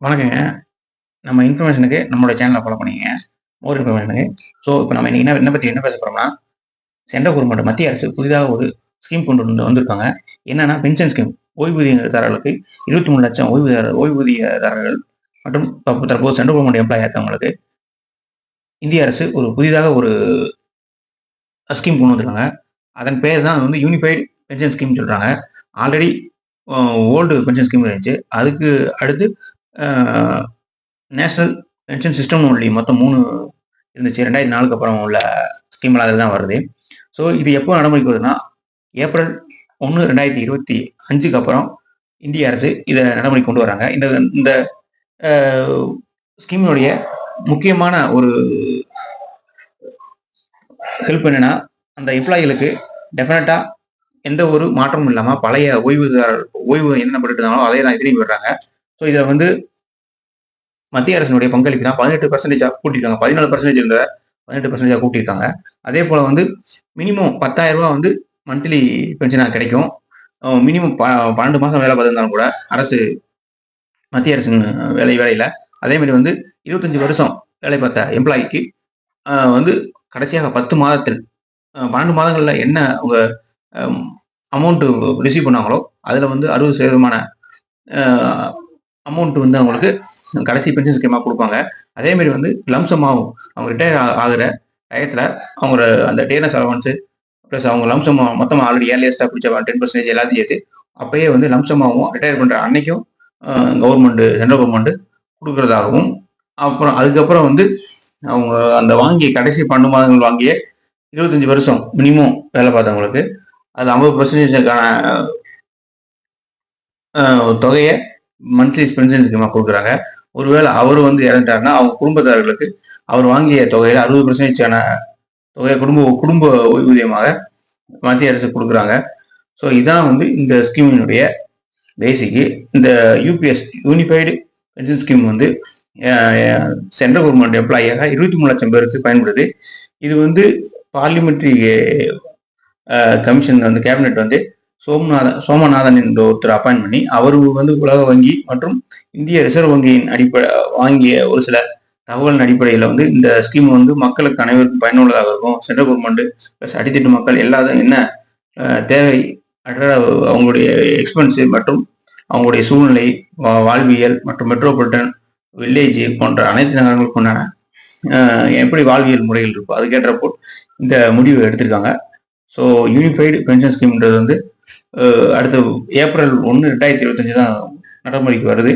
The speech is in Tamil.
வணக்கங்க. நம்ம இன்ஃபர்மேஷனுக்கு நம்மளோட சேனலை ஃபாலோ பண்ணிங்க மோர் இன்ஃபர்மேஷனுக்கு. ஸோ, இப்போ நம்ம இன்னைக்கு என்ன என்ன என்ன பேச போகிறோம்னா சென்ட்ரல் கவர்மெண்ட் மத்திய அரசு புதிதாக ஒரு ஸ்கீம் கொண்டு வந்து வந்திருக்காங்க. என்னன்னா பென்ஷன் ஸ்கீம். ஓய்வூதியதாரர்களுக்கு 23,00,000 ஓய்வூதியதாரர் ஓய்வூதியதாரர்கள் மற்றும் தற்போது சென்ட்ரல் கவர்மெண்ட் எம்ப்ளாய் இருக்கவங்களுக்கு இந்திய அரசு ஒரு புதிதாக ஒரு ஸ்கீம் கொண்டு வந்திருக்காங்க. அதன் பேர் தான் வந்து யூனிஃபைட் பென்ஷன் ஸ்கீம்னு சொல்கிறாங்க ஆல்ரெடி ஓல்டு பென்ஷன் ஸ்கீம் இருந்துச்சு. அதுக்கு அடுத்து நேஷ்னல் பென்ஷன் சிஸ்டம்னு ஒன்லி மொத்தம் மூணு இருந்துச்சு. 2004க்கு அப்புறம் உள்ள ஸ்கீம்லாம் அதில் தான் வருது. ஸோ, இது எப்போ நடைமுறைக்கு வருதுன்னா, ஏப்ரல் 1, 2025க்கு அப்புறம் இந்திய அரசு இதை நடைமுறை கொண்டு வராங்க. இந்த இந்த ஸ்கீமினுடைய முக்கியமான ஒரு ஹெல்ப் என்னன்னா, அந்த எம்ப்ளாயிகளுக்கு டெஃபினட்டாக எந்த ஒரு மாற்றமும் இல்லாமல் பழைய ஓய்வூதியதாரர் ஓய்வு என்ன பண்ணிட்டு இருந்தாலும் அதே தான் திரும்பி விடுறாங்க ஸோ, இதில் வந்து மத்திய அரசினுடைய பங்களிப்பு தான் 18% கூட்டியிருக்காங்க. பதினாலு பர்சன்டேஜ் இருந்த பதினெட்டு பர்சன்டேஜாக கூட்டியிருக்காங்க. அதேபோல வந்து மினிமம் ரூ. 10,000 வந்து மந்த்லி பென்ஷனாக கிடைக்கும். மினிமம் ப பன்னெண்டு மாதம் வேலை பார்த்துருந்தாலும் கூட அரசு மத்திய அரசின் வேலை வேலையில் அதே மாரி வந்து 25 வருஷம் வேலை பார்த்த எம்ப்ளாயிக்கு வந்து கடைசியாக 10 மாதத்தில் பன்னெண்டு மாதங்களில் என்ன அவங்க அமௌண்ட்டு ரிசீவ் பண்ணாங்களோ, அதில் வந்து அறுபது சதவீதமான அமௌண்ட் வந்து அவங்களுக்கு கடைசி பென்ஷன் ஸ்கீமாக கொடுப்பாங்க. அதேமாரி வந்து லம்சமாகவும் அவங்க ரிட்டையர் ஆ டயத்தில் டயத்துல அவங்க அந்த டேனஸ் அலவன்ஸ் ப்ளஸ் அவங்க லம்சம் மொத்தமாக ஆல்ரெடி ஏர்லியஸ்ட்டாக பிடிச்ச 10% எல்லாத்தையும் சேர்த்து அப்பயே வந்து லம்சமாகவும் ரிட்டையர் பண்ணுற அன்னைக்கும் கவர்மெண்ட்டு சென்ட்ரல் கவர்மெண்ட்டு கொடுக்குறதாகவும் அப்புறம் அதுக்கப்புறம் வந்து அவங்க அந்த வாங்கிய கடைசி 12 மாதங்கள் வாங்கிய 25 வருஷம் மினிமம் வேலை பார்த்தவங்களுக்கு அது ஐம்பது பர்சன்டேஜ்க்கான தொகையை மந்த்லி பென்ஷன் ஸ்கீமா கொடுக்குறாங்க ஒருவேளை அவர் வந்து இறந்துட்டாருன்னா, அவங்க குடும்பத்தார்களுக்கு அவர் வாங்கிய தொகையில அறுபது பர்சன்டேஜான தொகையை குடும்ப குடும்ப ஓய்வூதியமாக மத்திய அரசு கொடுக்குறாங்க ஸோ, இதான் வந்து இந்த ஸ்கீமினுடைய பேசிக்கு. இந்த யூபிஎஸ் யூனிஃபைடு பென்ஷன் ஸ்கீம் வந்து சென்ட்ரல் கவர்மெண்ட் எம்ப்ளாயாக இருபத்தி மூணு லட்சம் பேருக்கு பயன்படுது. இது வந்து பார்லிமெண்ட்ரி கமிஷன் வந்து கேபினெட் வந்து சோமநாதன் சோமநாதன் என்ற ஒருத்தர் அப்பாயின் பண்ணி, அவர் வந்து உலக வங்கி மற்றும் இந்திய ரிசர்வ் வங்கியின் அடிப்படை வாங்கிய ஒரு சில தகவலின் அடிப்படையில் வந்து இந்த ஸ்கீம் வந்து மக்களுக்கு அனைவருக்கும் பயனுள்ளதாக இருக்கும். சென்ட்ரல் கவர்மெண்ட் ப்ளஸ் அடித்தட்டு மக்கள் எல்லாரும் என்ன தேவை அற்ற அவங்களுடைய எக்ஸ்பென்ஸ் மற்றும் அவங்களுடைய சூழ்நிலை, வா வாழ்வியல் மற்றும் மெட்ரோபாலிட்டன், வில்லேஜ் போன்ற அனைத்து நகரங்களுக்கும் உண்டான எப்படி வாழ்வியல் முறைகள் இருக்கோ, அதுக்கேற்றப்போ இந்த முடிவு எடுத்திருக்காங்க. ஸோ, யூனிஃபைடு பென்ஷன் ஸ்கீம்ன்றது வந்து அடுத்து ஏப்ரல் ஒன்று ரெண்டாயிரத்தி இருபத்தஞ்சு தான் நடைமுறைக்கு வருது.